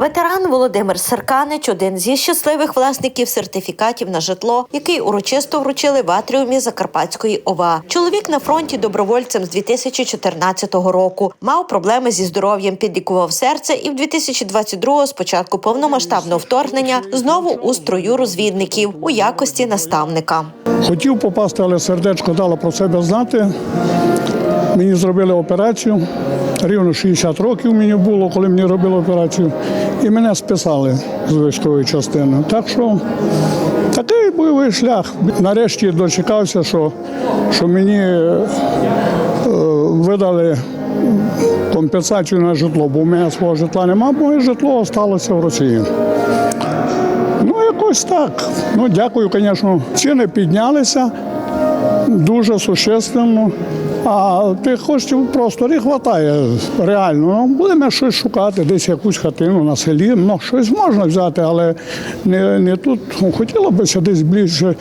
Ветеран Володимир Серканич один зі щасливих власників сертифікатів на житло, який урочисто вручили в атріумі Закарпатської ОВА. Чоловік на фронті добровольцем з 2014 року мав проблеми зі здоров'ям, підлікував серце, і в 2022 з початку повномасштабного вторгнення знову у строю розвідників у якості наставника. Хотів попасти, але сердечко дало про себе знати. Мені зробили операцію. Рівно 60 років мені було, коли мені робили операцію. І мене списали з військової частини. Так що такий бойовий шлях. Нарешті дочекався, що, що мені е, видали компенсацію на житло, бо в мене свого житла немає, моє житло залишилося в Росії. Ну, якось так. Ну, дякую, звісно. Ціни піднялися дуже существенно. А тих коштів просто не вистачає реально. Ну, будемо щось шукати, десь якусь хатину на селі. Ну, щось можна взяти, але не, не тут. хотілося Хотіло б десь ближче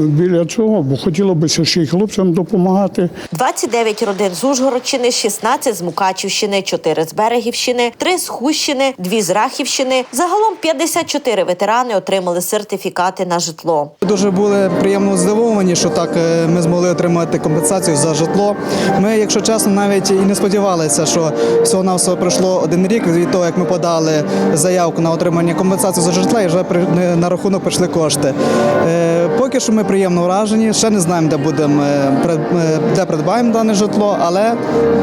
біля цього, бо хотіло б ще й хлопцям допомагати. 29 родин з Ужгородщини, 16 з Мукачівщини, 4 з Берегівщини, 3 з Хущини, 2 з Рахівщини. Загалом 54 ветерани отримали сертифікати на житло. Дуже були приємно здивовані, що так е, ми змогли отримати компенсацію за житло. Ми, якщо чесно, навіть і не сподівалися, що всього на все пройшло один рік від того, як ми подали заявку на отримання компенсації за житло, і вже при- не- на рахунок прийшли кошти. Е, Поки що ми приємно вражені. Ще не знаємо, де будемо е, е, де придбаємо дане житло, але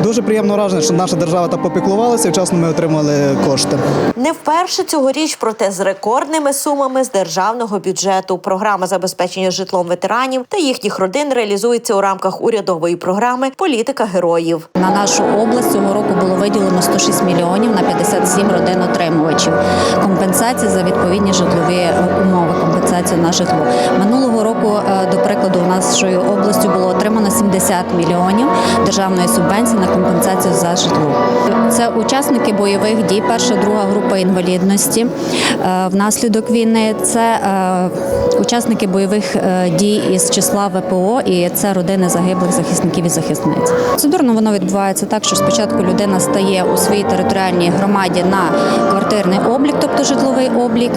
дуже приємно вражені, що наша держава так попіклувалася і вчасно ми отримали кошти. Не вперше цьогоріч, проте з рекордними сумами з державного бюджету. Програма забезпечення житлом ветеранів та їхніх родин реалізується у рамках урядової програми Політика героїв. На нашу область цього року було виділено 106 мільйонів на 57 родин отримувачів. Компенсації за відповідні житлові умови, компенсацію на житло. Минулого року, 50 мільйонів державної субвенції на компенсацію за житло. Це учасники бойових дій, перша друга група інвалідності е, внаслідок війни. Це е, учасники бойових е, дій із числа ВПО, і це родини загиблих захисників і захисниць. Судорно воно відбувається так, що спочатку людина стає у своїй територіальній громаді на квартирний облік, тобто житловий облік,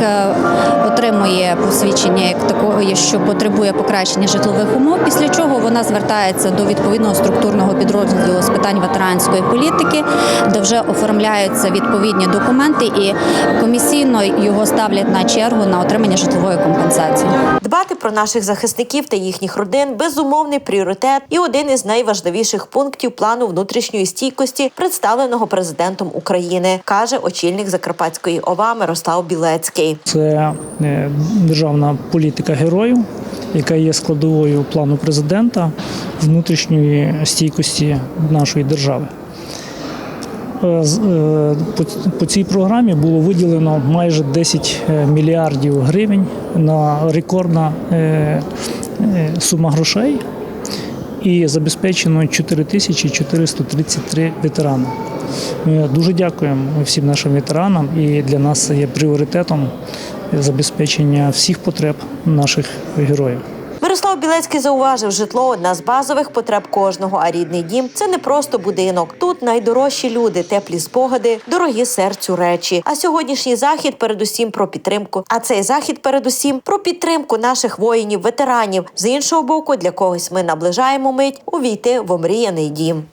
отримує посвідчення як такої, що потребує покращення житлових умов. Після чого вона звертається до відповідного структурного підрозділу з питань ветеранської політики, де вже оформляються відповідні документи, і комісійно його ставлять на чергу на отримання житлової компенсації. Дбати про наших захисників та їхніх родин безумовний пріоритет і один із найважливіших пунктів плану внутрішньої стійкості, представленого президентом України, каже очільник Закарпатської ОВА Мирослав Білецький. Це е, державна політика героїв, яка є складовою плану президента внутрішньої стійкості нашої держави. Е, е, по- цій програмі було виділено майже 10 мільярдів гривень на рекордна е, е, сума грошей і забезпечено 4433 ветерани. Ми дуже дякуємо всім нашим ветеранам, і для нас це є пріоритетом забезпечення всіх потреб наших героїв. Мирослав Білецький зауважив, житло одна з базових потреб кожного, а рідний дім це не просто будинок. Тут найдорожчі люди, теплі спогади, дорогі серцю речі. А сьогоднішній захід передусім про підтримку. А цей захід передусім про підтримку наших воїнів, ветеранів. З іншого боку, для когось ми наближаємо мить увійти в омріяний дім.